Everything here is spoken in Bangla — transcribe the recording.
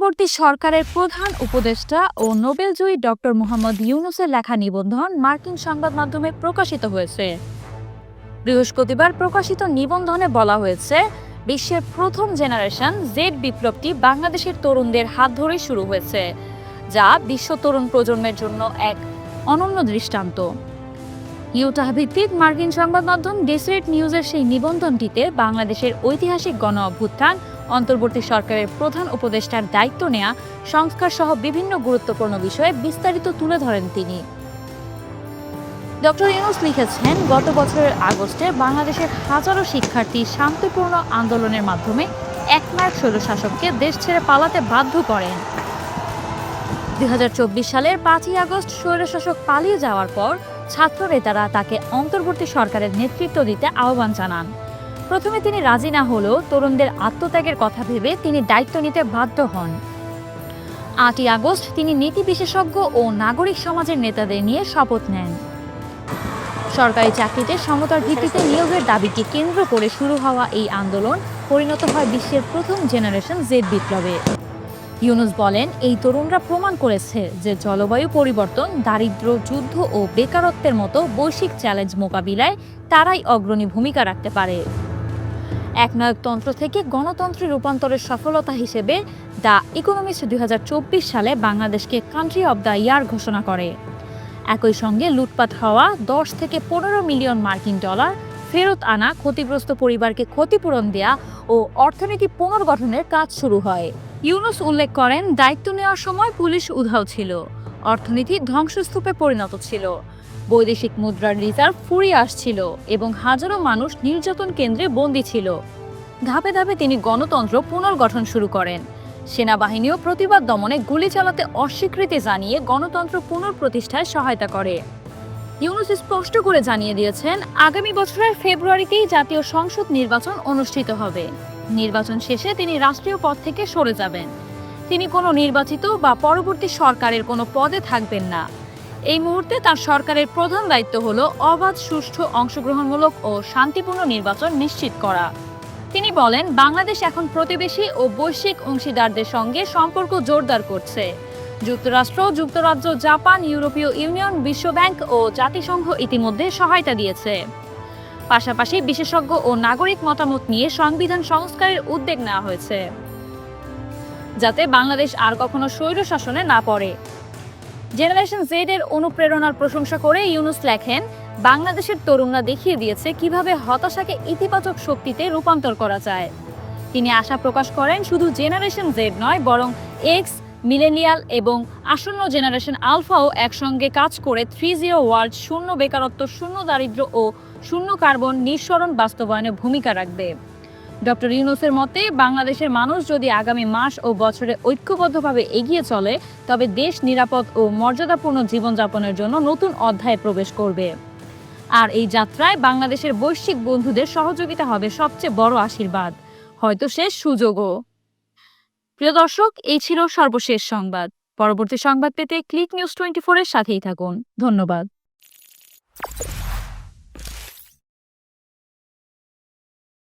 অন্তর্বর্তী সরকারের প্রধান উপদেষ্টা ও নোবেলজয়ী ডক্টর মোহাম্মদ ইউনুসের লেখা নিবন্ধন মার্কিন সংবাদ মাধ্যমে প্রকাশিত হয়েছে। বৃহস্পতিবার প্রকাশিত নিবন্ধনে বলা হয়েছে, বিশ্বের প্রথম জেনারেশন জেড বিপ্লবটি বাংলাদেশের তরুণদের হাত ধরে শুরু হয়েছে, যা বিশ্ব তরুণ প্রজন্মের জন্য এক অনন্য দৃষ্টান্ত। ইউটাহ ভিত্তিক মার্কিন সংবাদ মাধ্যম ডেসরেট নিউজের সেই নিবন্ধনটিতে বাংলাদেশের ঐতিহাসিক গণ অভ্যুত্থান অন্তর্বর্তী সরকারের প্রধান উপদেষ্টার দায়িত্ব নেয়া সংস্কার সহ বিভিন্ন গুরুত্বপূর্ণ বিষয়ে বিস্তারিত তুলে ধরেন তিনি। ডক্টর ইউনুস লিখেছেন, গত বছরের আগস্টে বাংলাদেশের হাজারো শিক্ষার্থী শান্তিপূর্ণ আন্দোলনের মাধ্যমে একনায়ক স্বৈরশাসককে দেশ ছেড়ে পালাতে বাধ্য করেন। দু হাজার চব্বিশ সালের পাঁচই আগস্ট স্বৈরশাসক পালিয়ে যাওয়ার পর ছাত্র নেতারা তাকে অন্তর্বর্তী সরকারের নেতৃত্ব দিতে আহ্বান জানান। প্রথমে তিনি রাজি না হলেও তরুণদের আত্মত্যাগের কথা ভেবে তিনি দায়িত্ব নিতে বাধ্য হন। আটই আগস্ট তিনি নীতি বিশেষজ্ঞ ও নাগরিক সমাজের নেতাদের নিয়ে শপথ নেন। সরকারি চাকরিতে সমতার ভিত্তিতে নিয়োগের দাবিকে কেন্দ্র করে শুরু হওয়া এই আন্দোলন পরিণত হয় বিশ্বের প্রথম জেনারেশন জেড বিপ্লবে। ইউনুস বলেন, এই তরুণরা প্রমাণ করেছে যে জলবায়ু পরিবর্তন দারিদ্র্য যুদ্ধ ও বেকারত্বের মতো বৈশ্বিক চ্যালেঞ্জ মোকাবিলায় তারাই অগ্রণী ভূমিকা রাখতে পারে। একনায়কতন্ত্র থেকে গণতন্ত্রে রূপান্তরের সফলতা হিসেবে দ্য ইকোনমিস্ট দুই সালে বাংলাদেশকে কান্ট্রি অব দ্য ইয়ার ঘোষণা করে। একই সঙ্গে লুটপাট হওয়া দশ থেকে পনেরো মিলিয়ন মার্কিন ডলার, ফেরত আনা, ক্ষতিগ্রস্ত পরিবারকে ক্ষতিপূরণ দেয়া ও অর্থনীতি পুনর্গঠনের কাজ শুরু হয়। ইউনুস উল্লেখ করেন, দায়িত্ব নেওয়ার সময় পুলিশ উধাও ছিল। অর্থনীতি ধ্বংসস্তূপে পরিণত ছিল। বৈদেশিক মুদ্রার রিজার্ভ ফুরিয়ে আসছিল এবং হাজারো মানুষ নির্যাতন কেন্দ্রে বন্দী ছিল। ধাপে ধাপে তিনি গণতন্ত্র পুনর্গঠন শুরু করেন। সেনাবাহিনীও প্রতিবাদ দমনে গুলি চালাতে অস্বীকৃতি জানিয়ে গণতন্ত্র পুনঃপ্রতিষ্ঠায় সহায়তা করে। ইউনুস স্পষ্ট করে জানিয়ে দিয়েছেন, আগামী বছরের ফেব্রুয়ারিতেই জাতীয় সংসদ নির্বাচন অনুষ্ঠিত হবে। নির্বাচন শেষে তিনি রাষ্ট্রীয় পদ থেকে সরে যাবেন। তিনি কোনো নির্বাচিত বা পরবর্তী সরকারের কোনো পদে থাকবেন না। এই মুহূর্তে তার সরকারের প্রধান দায়িত্ব হল অবাধ, সুষ্ঠু, অংশগ্রহণমূলক ও শান্তিপূর্ণ নির্বাচন নিশ্চিত করা। তিনি বলেন, বাংলাদেশ এখন প্রতিবেশী ও বৈশ্বিক অংশীদারদের সঙ্গে সম্পর্ক জোরদার করছে। যুক্তরাষ্ট্র, যুক্তরাজ্য, জাপান, ইউরোপীয় ইউনিয়ন বিশ্বব্যাংক ও জাতিসংঘ ইতিমধ্যে সহায়তা দিয়েছে। পাশাপাশি বিশেষজ্ঞ ও নাগরিক মতামত নিয়ে সংবিধান সংস্কারের উদ্যোগ নেওয়া হয়েছে। যাতে বাংলাদেশ আর কখনো স্বৈর শাসনে না পড়ে। জেনারেশন জেড এর অনুপ্রেরণার প্রশংসা করে ইউনুস লেখেন, বাংলাদেশের তরুণরা দেখিয়ে দিয়েছে কীভাবে হতাশাকে ইতিবাচক শক্তিতে রূপান্তর করা যায়। তিনি আশা প্রকাশ করেন, শুধু জেনারেশন জেড নয়, বরং এক্স মিলেনিয়াল এবং আসন্ন জেনারেশন আলফাও একসঙ্গে কাজ করে থ্রি জিরো ওয়ার্ল্ড, শূন্য বেকারত্ব, শূন্য দারিদ্র্য ও শূন্য কার্বন নিঃসরণ বাস্তবায়নে ভূমিকা রাখবে। ডক্টর ইউনুসের মতে, বাংলাদেশের মানুষ যদি আগামী মাস ও বছরে ঐক্যবদ্ধভাবে এগিয়ে চলে, তবে দেশ নিরাপদ ও মর্যাদাপূর্ণ জীবনযাপনের জন্য নতুন অধ্যায়ে প্রবেশ করবে। আর এই যাত্রায় বাংলাদেশের বৈশ্বিক বন্ধুদের সহযোগিতা হবে সবচেয়ে বড় আশীর্বাদ। হয়তো শেষ সুযোগও। প্রিয় দর্শক, এই ছিল সর্বশেষ সংবাদ। পরবর্তী সংবাদ পেতে ক্লিক নিউজ টোয়েন্টি ফোরের সাথেই থাকুন। ধন্যবাদ।